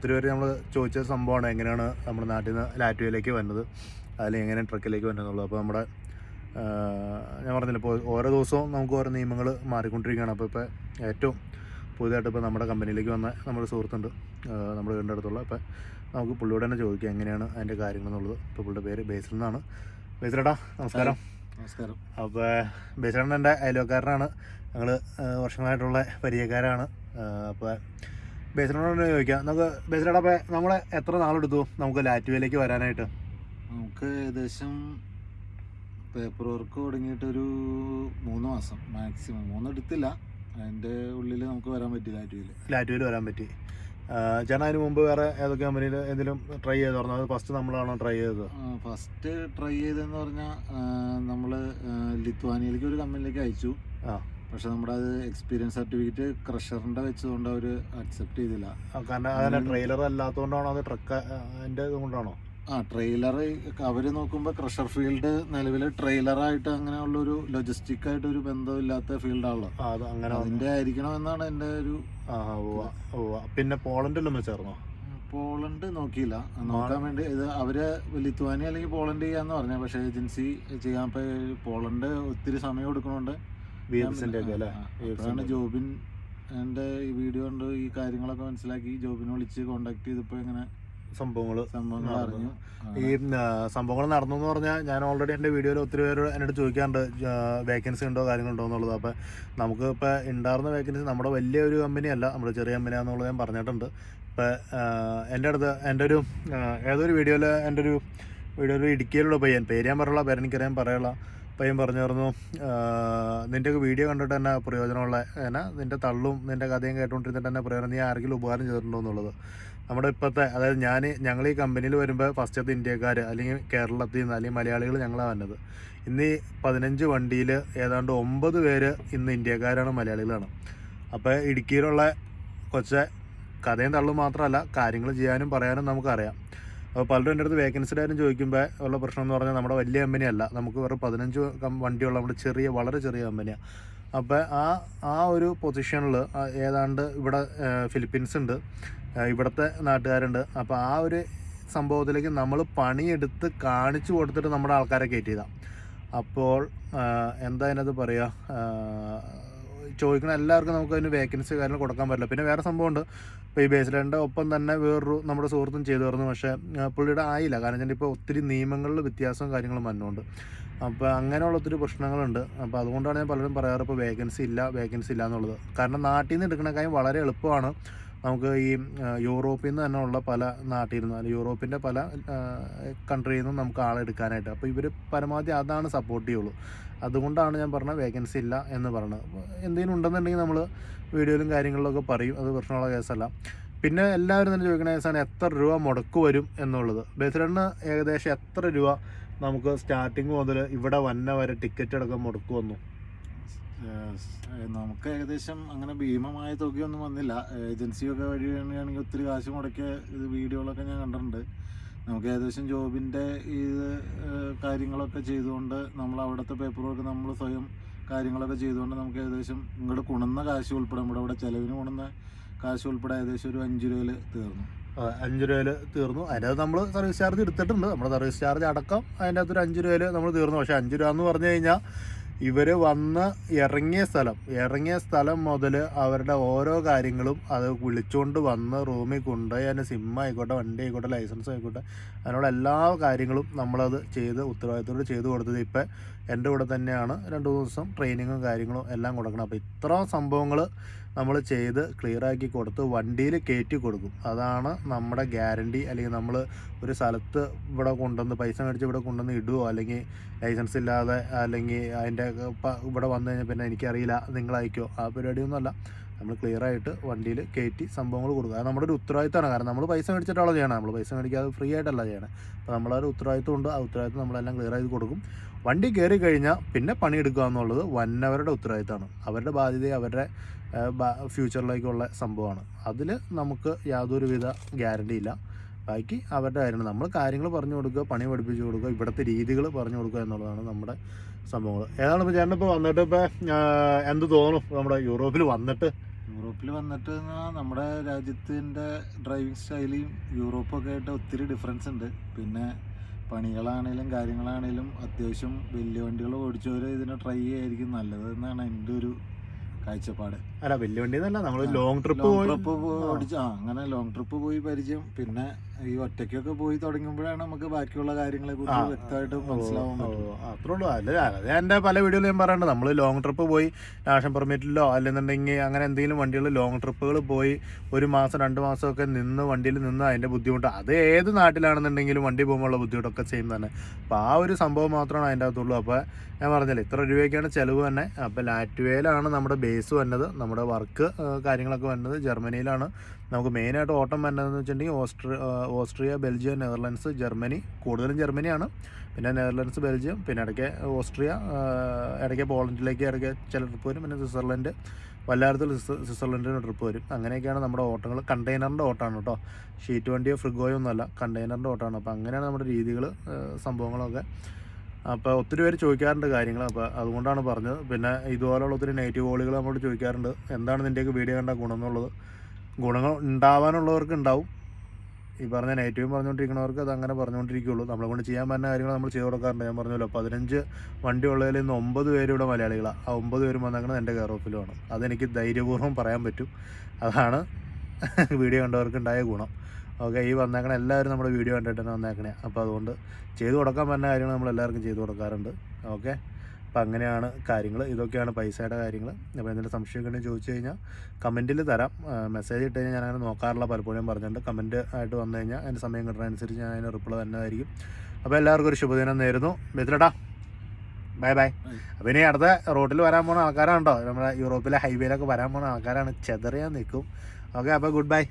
ഒത്തിരി പേര് നമ്മൾ ചോദിച്ച സംഭവമാണ് എങ്ങനെയാണ് നമ്മൾ നാട്ടിൽ നിന്ന് ലാറ്റുവയിലേക്ക് വരുന്നത് അതിൽ എങ്ങനെ ട്രക്കിലേക്ക് വരുന്നുള്ളത് അപ്പോൾ നമ്മുടെ ഞാൻ പറഞ്ഞില്ല ഇപ്പോൾ ഓരോ ദിവസവും നമുക്ക് ഓരോ നിയമങ്ങൾ മാറിക്കൊണ്ടിരിക്കുകയാണ്. അപ്പോൾ ഇപ്പോൾ ഏറ്റവും പുതിയതായിട്ട് ഇപ്പോൾ നമ്മുടെ കമ്പനിയിലേക്ക് വന്ന നമ്മുടെ സുഹൃത്തുണ്ട് നമ്മുടെ വീടിന്റെ അടുത്തുള്ള. അപ്പോൾ നമുക്ക് പുള്ളിയോട് തന്നെ ചോദിക്കാം എങ്ങനെയാണ് അതിന്റെ കാര്യങ്ങൾ എന്നുള്ളത് ഇപ്പോൾ പുള്ളിയുടെ പേര് ബേസിൽ നിന്നാണ്. ബേസിലേട്ടാ നമസ്കാരം. നമസ്കാരം. അപ്പോൾ ബേസിലാണ് എന്റെ അയൽവക്കാരനാണ്. ഞങ്ങൾ വർഷങ്ങളായിട്ടുള്ള പരിചയക്കാരാണ്. അപ്പോൾ ബേസിനോട് ചോദിക്കാം. നമുക്ക് ബേസിനോട് അപ്പോൾ നമ്മളെ എത്ര നാളെടുത്തു നമുക്ക് ലാറ്റ്വിയയിലേക്ക് വരാനായിട്ട്? നമുക്ക് ഏകദേശം പേപ്പർ വർക്ക് തുടങ്ങിയിട്ടൊരു മൂന്ന് മാസം മാക്സിമം മൂന്ന് എടുത്തില്ല അതിന്റെ ഉള്ളിൽ നമുക്ക് വരാൻ പറ്റി ആറ്റുവിൽ ലാറ്റ്വിയയിൽ വരാൻ പറ്റി. ചേട്ടൻ അതിന് മുമ്പ് വേറെ ഏതൊക്കെ കമ്പനിയിൽ എന്തെങ്കിലും ട്രൈ ചെയ്ത് അത് ഫസ്റ്റ് നമ്മളാണോ ട്രൈ ചെയ്തത്? ഫസ്റ്റ് ട്രൈ ചെയ്തതെന്ന് പറഞ്ഞാൽ നമ്മൾ ലിത്വാനിയിലേക്ക് ഒരു കമ്പനിയിലേക്ക് അയച്ചു. ആ. പക്ഷെ നമ്മുടെ അത് എക്സ്പീരിയൻസ് സർട്ടിഫിക്കറ്റ് ക്രഷറിന്റെ വെച്ചതുകൊണ്ട് അവർ അക്സെപ്റ്റ് ചെയ്തില്ല. ആ, കാരണം അതിന് ട്രെയിലർ അല്ലാത്തതുകൊണ്ടാണോ അത് ഇതുകൊണ്ടാണോ? ആ ട്രെയിലർ അവർ നോക്കുമ്പോൾ ക്രഷർ ഫീൽഡ് നിലവിൽ ട്രെയിലറായിട്ട് അങ്ങനെയുള്ളൊരു ലോജിസ്റ്റിക് ആയിട്ട് ഒരു ബന്ധമില്ലാത്ത ഫീൽഡാണല്ലോ അതിന്റെ ആയിരിക്കണം എന്നാണ് എന്റെ ഒരു പിന്നെ പോളണ്ടിലൊന്ന് ചേർന്നോ? പോളണ്ട് നോക്കിയില്ല. നോക്കാൻ വേണ്ടി ഇത് അവർ ലിത്വാനി അല്ലെങ്കിൽ പോളണ്ട് ചെയ്യാന്ന് പറഞ്ഞു. പക്ഷേ ഏജൻസി ചെയ്യാൻ പോളണ്ട് ഒത്തിരി സമയം എടുക്കണോണ്ട് അപ്പോഴാണ് ജോബിൻ എന്റെ ഈ വീഡിയോ കൊണ്ട് ഈ കാര്യങ്ങളൊക്കെ മനസ്സിലാക്കി ജോബിനെ വിളിച്ച് കോണ്ടാക്ട് ചെയ്തപ്പോൾ എങ്ങനെ സംഭവങ്ങൾ സംഭവങ്ങൾ നടന്നു. അറിഞ്ഞു. ഈ സംഭവങ്ങൾ നടന്നു എന്ന് പറഞ്ഞാൽ ഞാൻ ഓൾറെഡി എന്റെ വീഡിയോയിൽ ഒത്തിരി പേര് എന്നോട് ചോദിക്കാറുണ്ട് വേക്കൻസി ഉണ്ടോ കാര്യങ്ങളുണ്ടോ എന്നുള്ളത്? അപ്പോൾ നമുക്ക് ഇപ്പോൾ ഉണ്ടായിരുന്ന വേക്കൻസി നമ്മുടെ വലിയ ഒരു കമ്പനി അല്ല നമ്മുടെ ചെറിയ കമ്പനിയാണെന്നുള്ളത് ഞാൻ പറഞ്ഞിട്ടുണ്ട്. ഇപ്പോൾ എന്റെ അടുത്ത് എന്റെ ഒരു ഏതൊരു വീഡിയോയിൽ എന്റെ ഒരു വീഡിയോയിൽ ഇടുക്കിയിലുള്ള പയ്യൻ പേര് ഞാൻ പറയുള്ള പേരെനിക്കറിയാൻ പറയുള്ള പയ്യൻ പറഞ്ഞിരുന്നു നിന്റെയൊക്കെ വീഡിയോ കണ്ടിട്ട് തന്നെ പ്രയോജനമുള്ള എന്നാ നിന്റെ തള്ളും നിന്റെ കഥയും കേട്ടുകൊണ്ടിരുന്നിട്ട് തന്നെ പ്രയോജനം നീ ആരെങ്കിലും ഉപകാരം ചെയ്തിട്ടുണ്ടോ എന്നുള്ളത്. നമ്മുടെ ഇപ്പോഴത്തെ അതായത് ഞാൻ ഞങ്ങൾ ഈ കമ്പനിയിൽ വരുമ്പോൾ ഫസ്റ്റത്തെ ഇന്ത്യക്കാർ അല്ലെങ്കിൽ കേരളത്തിൽ നിന്ന് അല്ലെങ്കിൽ മലയാളികൾ ഞങ്ങളാണ് വന്നത്. ഇന്ന് ഈ പതിനഞ്ച് വണ്ടിയിൽ ഏതാണ്ട് ഒമ്പത് പേര് ഇന്ന് ഇന്ത്യക്കാരാണ് മലയാളികളാണ്. അപ്പോൾ ഇടുക്കിയിലുള്ള കൊച്ച കഥയും തള്ളും മാത്രമല്ല കാര്യങ്ങൾ ചെയ്യാനും പറയാനും നമുക്കറിയാം. അപ്പോൾ പലരും എന്റെ അടുത്ത് വേക്കൻസിയുടെ ചോദിക്കുമ്പോൾ ഉള്ള പ്രശ്നം എന്ന് പറഞ്ഞാൽ നമ്മുടെ വലിയ കമ്പനിയല്ല നമുക്ക് വെറും പതിനഞ്ച് വണ്ടിയുള്ള നമ്മുടെ ചെറിയ വളരെ ചെറിയ കമ്പനിയാണ് അപ്പോൾ ആ ആ ഒരു പൊസിഷനിൽ ഏതാണ്ട് ഇവിടെ ഫിലിപ്പീൻസ് ഉണ്ട്. ഇവിടുത്തെ നാട്ടുകാരുണ്ട്. അപ്പോൾ ആ ഒരു സംഭവത്തിലേക്ക് നമ്മൾ പണിയെടുത്ത് കാണിച്ചു കൊടുത്തിട്ട് നമ്മുടെ ആൾക്കാരെ കയറ്റിയതാണ് അപ്പോൾ എന്താ അതിനകത്ത് പറയുക ചോദിക്കണ എല്ലാവർക്കും നമുക്ക് അതിന് വേക്കൻസി കാര്യങ്ങൾ കൊടുക്കാൻ പറ്റില്ല. പിന്നെ വേറെ സംഭവമുണ്ട്. ഇപ്പോൾ ഈ ബേസിലന്റെ ഒപ്പം തന്നെ വേറൊരു നമ്മുടെ സുഹൃത്തും ചെയ്തു തരുന്നു. പക്ഷേ പുള്ളിയുടെ ആയില്ല. കാരണം വെച്ചാൽ ഇപ്പോൾ ഒത്തിരി നിയമങ്ങളിൽ വ്യത്യാസവും കാര്യങ്ങളും വന്നുകൊണ്ട് അപ്പോൾ അങ്ങനെയുള്ള ഒത്തിരി പ്രശ്നങ്ങളുണ്ട്. അപ്പോൾ അതുകൊണ്ടാണ് ഞാൻ പലരും പറയാറ് ഇപ്പോൾ വേക്കൻസി ഇല്ല വേക്കൻസി ഇല്ല എന്നുള്ളത്. കാരണം നാട്ടിൽ നിന്ന് എടുക്കണ കാര്യം വളരെ എളുപ്പമാണ്. നമുക്ക് ഈ യൂറോപ്പിൽ നിന്ന് തന്നെ ഉള്ള പല നാട്ടിൽ നിന്ന് യൂറോപ്പിന്റെ പല കൺട്രിയിൽ നിന്നും നമുക്ക് ആളെടുക്കാനായിട്ട് അപ്പോൾ ഇവർ പരമാവധി അതാണ് സപ്പോർട്ട് ചെയ്യുള്ളൂ. അതുകൊണ്ടാണ് ഞാൻ പറഞ്ഞ വേക്കൻസി ഇല്ല എന്ന് പറഞ്ഞത്. എന്തെങ്കിലും ഉണ്ടെന്നുണ്ടെങ്കിൽ നമ്മൾ വീഡിയോയിലും കാര്യങ്ങളിലൊക്കെ പറയും. അത് പ്രശ്നമുള്ള കേസല്ല. പിന്നെ എല്ലാവരും തന്നെ ചോദിക്കുന്ന കേസാണ് എത്ര രൂപ മുടക്ക് വരും എന്നുള്ളത്. ബേസിലെണ്ണ ഏകദേശം എത്ര രൂപ നമുക്ക് സ്റ്റാർട്ടിങ് മുതൽ ഇവിടെ വന്ന വരെ ടിക്കറ്റ് അടക്കം മുടക്ക് വന്നു? നമുക്ക് ഏകദേശം അങ്ങനെ ഭീമമായ തുകയൊന്നും വന്നില്ല. ഏജൻസിയൊക്കെ വഴി വേണമെങ്കിൽ ഒത്തിരി കാശ് മുടക്കിയ ഇത് വീഡിയോകളൊക്കെ ഞാൻ കണ്ടിട്ടുണ്ട്. നമുക്ക് ഏകദേശം ജോബിന്റെ ഇത് കാര്യങ്ങളൊക്കെ ചെയ്തുകൊണ്ട് നമ്മൾ അവിടുത്തെ പേപ്പർ വർക്ക് നമ്മൾ സ്വയം കാര്യങ്ങളൊക്കെ ചെയ്തുകൊണ്ട് നമുക്ക് ഏകദേശം ഇങ്ങോട്ട് കുണുന്ന കാശ് ഉൾപ്പെടെ നമ്മുടെ ഇവിടെ ചിലവിന് കുണുന്ന കാശ് ഉൾപ്പെടെ ഏകദേശം ഒരു അഞ്ച് രൂപയിൽ തീർന്നു. അഞ്ച് രൂപയിൽ തീർന്നു. അതിന്റെ നമ്മൾ സർവീസ് ചാർജ് എടുത്തിട്ടുണ്ട്. നമ്മുടെ സർവീസ് ചാർജ് അടക്കം അതിന്റെ അകത്തൊരു അഞ്ച് രൂപയിൽ നമ്മൾ തീർന്നു. പക്ഷേ അഞ്ച് രൂപ എന്ന് പറഞ്ഞു കഴിഞ്ഞാൽ ഇവർ വന്ന് ഇറങ്ങിയ സ്ഥലം ഇറങ്ങിയ സ്ഥലം മുതൽ അവരുടെ ഓരോ കാര്യങ്ങളും അത് വിളിച്ചുകൊണ്ട് വന്ന് റൂമിൽ കൊണ്ടുപോയി അതിന്റെ സിം ആയിക്കോട്ടെ വണ്ടി ആയിക്കോട്ടെ ലൈസൻസ് ആയിക്കോട്ടെ അതിനുള്ള എല്ലാ കാര്യങ്ങളും നമ്മളത് ചെയ്ത് ഉത്തരവാദിത്തത്തോട് ചെയ്ത് കൊടുത്തത് ഇപ്പം എന്റെ കൂടെ തന്നെയാണ്. രണ്ട് ദിവസം ട്രെയിനിങ്ങും കാര്യങ്ങളും എല്ലാം കൊടുക്കണം. അപ്പോൾ ഇത്ര സംഭവങ്ങൾ നമ്മൾ ചെയ്ത് ക്ലിയർ ആക്കി കൊടുത്ത് വണ്ടിയിൽ കയറ്റി കൊടുക്കും. അതാണ് നമ്മുടെ ഗ്യാരണ്ടി അല്ലെങ്കിൽ നമ്മൾ ഒരു സ്ഥലത്ത് ഇവിടെ കൊണ്ടുവന്ന് പൈസ മേടിച്ച് ഇവിടെ കൊണ്ടുവന്ന് ഇടുകയോ അല്ലെങ്കിൽ ലൈസൻസ് ഇല്ലാതെ അല്ലെങ്കിൽ അതിന്റെ ഇവിടെ വന്നു കഴിഞ്ഞാൽ പിന്നെ എനിക്കറിയില്ല നിങ്ങൾ അയക്കോ ആ പരിപാടിയൊന്നുമല്ല. നമ്മൾ ക്ലിയർ ആയിട്ട് വണ്ടിയിൽ കയറ്റി സംഭവങ്ങൾ കൊടുക്കുക അത് നമ്മുടെ ഒരു ഉത്തരവാദിത്തമാണ്. കാരണം നമ്മൾ പൈസ മേടിച്ചിട്ടാണല്ലോ ചെയ്യണം. നമ്മൾ പൈസ മേടിക്കാതെ ഫ്രീ ആയിട്ടല്ല ചെയ്യണം. അപ്പോൾ നമ്മളൊരു ഉത്തരവാദിത്തം ഉണ്ട്. ആ ഉത്തരവാദിത്തം നമ്മളെല്ലാം ക്ലിയർ ചെയ്ത് കൊടുക്കും. വണ്ടി കയറി കഴിഞ്ഞാൽ പിന്നെ പണിയെടുക്കുക എന്നുള്ളത് വന്നവരുടെ ഉത്തരവാദിത്തമാണ്. അവരുടെ ബാധ്യത അവരുടെ ഫ്യൂച്ചറിലേക്കുള്ള സംഭവമാണ്. അതിൽ നമുക്ക് യാതൊരുവിധ ഗ്യാരണ്ടി ഇല്ല. ബാക്കി അവരുടെ കാര്യമാണ്. നമ്മൾ കാര്യങ്ങൾ പറഞ്ഞു കൊടുക്കുക പണി പഠിപ്പിച്ചു കൊടുക്കുക ഇവിടുത്തെ രീതികൾ പറഞ്ഞു കൊടുക്കുക എന്നുള്ളതാണ് നമ്മുടെ സംഭവങ്ങൾ. ഏതാണ് ഇപ്പോൾ ചേട്ടൻ ഇപ്പോൾ വന്നിട്ട് ഇപ്പോൾ എന്ത് തോന്നും നമ്മുടെ യൂറോപ്പിൽ വന്നിട്ട് യൂറോപ്പിൽ വന്നിട്ട് ന്നാ നമ്മുടെ രാജ്യത്തിന്റെ ഡ്രൈവിംഗ് സ്റ്റൈലും യൂറോപ്പൊക്കെ ആയിട്ട് ഒത്തിരി ഡിഫറൻസ് ഉണ്ട്. പിന്നെ പണികളാണേലും കാര്യങ്ങളാണേലും അത്യാവശ്യം വലിയ വണ്ടികൾ ഓടിച്ചവർ ഇതിനെ ട്രൈ ചെയ്യായിരിക്കും നല്ലത് എന്നാണ് എന്റെ ഒരു കാഴ്ചപ്പാട്. അല്ല വലിയ വണ്ടി നമ്മൾ ലോങ് ട്രിപ്പ് ലോങ് ട്രിപ്പ് ഓടിച്ച അങ്ങനെ ലോങ് ട്രിപ്പ് പോയി പരിചയം. പിന്നെ ഈ ഒറ്റയ്ക്കൊക്കെ പോയി തുടങ്ങുമ്പോഴാണ് നമുക്ക് ബാക്കിയുള്ള കാര്യങ്ങളെ കുറിച്ച് വ്യക്തമായിട്ട് മനസ്സിലാവാൻ അത്രേ ഉള്ളൂ അല്ല അത് എന്റെ പല വീഡിയോയിലും ഞാൻ പറയാറുണ്ട് നമ്മൾ ലോങ് ട്രിപ്പ് പോയി നാഷൻ പെർമിറ്റിലോ അല്ലെന്നുണ്ടെങ്കിൽ അങ്ങനെ എന്തെങ്കിലും വണ്ടികൾ ലോങ് ട്രിപ്പുകൾ പോയി ഒരു മാസം രണ്ട് മാസമൊക്കെ നിന്ന് വണ്ടിയിൽ നിന്ന് അതിന്റെ ബുദ്ധിമുട്ട്. അത് ഏത് നാട്ടിലാണെന്നുണ്ടെങ്കിലും വണ്ടി പോകുമ്പോഴുള്ള ബുദ്ധിമുട്ടൊക്കെ സെയിം തന്നെ. അപ്പോൾ ആ ഒരു സംഭവം മാത്രമാണ് അതിന്റെ അകത്തുള്ളൂ. അപ്പോൾ ഞാൻ പറഞ്ഞില്ല ഇത്ര രൂപയ്ക്കാണ് ചെലവ് തന്നെ. അപ്പോൾ ലാറ്റ്വേയിലാണ് നമ്മുടെ ബേസ് വന്നത്. നമ്മുടെ വർക്ക് കാര്യങ്ങളൊക്കെ വരുന്നത് ജർമ്മനിയിലാണ്. നമുക്ക് മെയിനായിട്ട് ഓട്ടം വരുന്നതെന്ന് വെച്ചിട്ടുണ്ടെങ്കിൽ Austria Austria Belgium Netherlands Germany. കൂടുതലും ജർമ്മനിയാണ്. പിന്നെ നെതർലാൻഡ്സ് ബെൽജിയം പിന്നെ ഇടയ്ക്ക് ഓസ്ട്രിയ ഇടയ്ക്ക് പോളണ്ടിലേക്ക് ഇടയ്ക്ക് ചില ട്രിപ്പ് വരും. പിന്നെ സ്വിറ്റ്സർലൻഡ് വല്ലാരത്തിൽ സ്വിറ്റ്സർലൻഡിന് ട്രിപ്പ് വരും. അങ്ങനെയൊക്കെയാണ് നമ്മുടെ ഓട്ടങ്ങൾ. കണ്ടെയ്നറിന്റെ ഓട്ടമാണ് കേട്ടോ. ഷീറ്റ് വണ്ടിയോ ഫ്രിഗോയോ ഒന്നുമല്ല കണ്ടെയ്നറിന്റെ ഓട്ടമാണ്. അപ്പോൾ അങ്ങനെയാണ് നമ്മുടെ രീതികൾ സംഭവങ്ങളൊക്കെ. അപ്പോൾ ഒത്തിരി പേര് ചോദിക്കാറുണ്ട് കാര്യങ്ങൾ അപ്പോൾ അതുകൊണ്ടാണ് പറഞ്ഞത്. പിന്നെ ഇതുപോലുള്ള ഒത്തിരി നെഗറ്റീവ് കോളുകൾ നമ്മളോട് ചോദിക്കാറുണ്ട്. എന്താണ് നിന്റെയൊക്കെ വീഡിയോ കണ്ട ഗുണം എന്നുള്ളത്? ഗുണങ്ങൾ ഉണ്ടാവാനുള്ളവർക്ക് ഉണ്ടാവും. ഈ പറഞ്ഞ നെഗറ്റീവും പറഞ്ഞുകൊണ്ടിരിക്കുന്നവർക്ക് അത് അങ്ങനെ പറഞ്ഞുകൊണ്ടിരിക്കുകയുള്ളൂ. നമ്മളെ കൊണ്ട് ചെയ്യാൻ പറ്റുന്ന കാര്യങ്ങൾ നമ്മൾ ചെയ്ത് കൊടുക്കാറുണ്ട്. ഞാൻ പറഞ്ഞല്ലോ പതിനഞ്ച് വണ്ടി ഉള്ളതിൽ നിന്ന് ഒമ്പത് പേര് ഇവിടെ മലയാളികളാണ് ആ ഒമ്പത് പേരും വന്നേക്കുന്നത് എന്റെ കെയർ ഓഫിലുമാണ് അതെനിക്ക് ധൈര്യപൂർവം പറയാൻ പറ്റും. അതാണ് വീഡിയോ കണ്ടവർക്ക് ഉണ്ടായ ഗുണം. ഓക്കെ ഈ വന്നേക്കണ എല്ലാവരും നമ്മുടെ വീഡിയോ കണ്ടിട്ട് തന്നെ വന്നേക്കണേ. അപ്പോൾ അതുകൊണ്ട് ചെയ്തു കൊടുക്കാൻ പറ്റുന്ന കാര്യങ്ങൾ നമ്മൾ എല്ലാവർക്കും ചെയ്തു കൊടുക്കാറുണ്ട്. ഓക്കെ? അപ്പോൾ അങ്ങനെയാണ് കാര്യങ്ങൾ ഇതൊക്കെയാണ് പൈസയുടെ കാര്യങ്ങൾ അപ്പോൾ എന്തെങ്കിലും സംശയമൊക്കെ ഉണ്ടെങ്കിൽ ചോദിച്ചു കഴിഞ്ഞാൽ കമന്റിൽ തരാം. മെസ്സേജ് ഇട്ട് കഴിഞ്ഞാൽ അങ്ങനെ നോക്കാറില്ല പലപ്പോഴും പറഞ്ഞിട്ടുണ്ട്. കമന്റ് ആയിട്ട് വന്നു കഴിഞ്ഞാൽ അതിന്റെ സമയം കിട്ടുന്നതനുസരിച്ച് ഞാൻ അതിന് റിപ്ലൈ തന്നെ ആയിരിക്കും അപ്പോൾ എല്ലാവർക്കും ഒരു ശുഭദിനം നേരുന്നു. ബെത്തിലട്ടാ ബൈ ബൈ. അപ്പം ഇനി അടുത്ത റോഡിൽ വരാൻ പോകുന്ന ആൾക്കാരാണ് കേട്ടോ നമ്മുടെ യൂറോപ്പിലെ ഹൈവേയിലൊക്കെ വരാൻ പോകുന്ന ആൾക്കാരാണ്. ചെതറിയാൻ നിൽക്കും ഓക്കെ അപ്പോൾ ഗുഡ് ബൈ.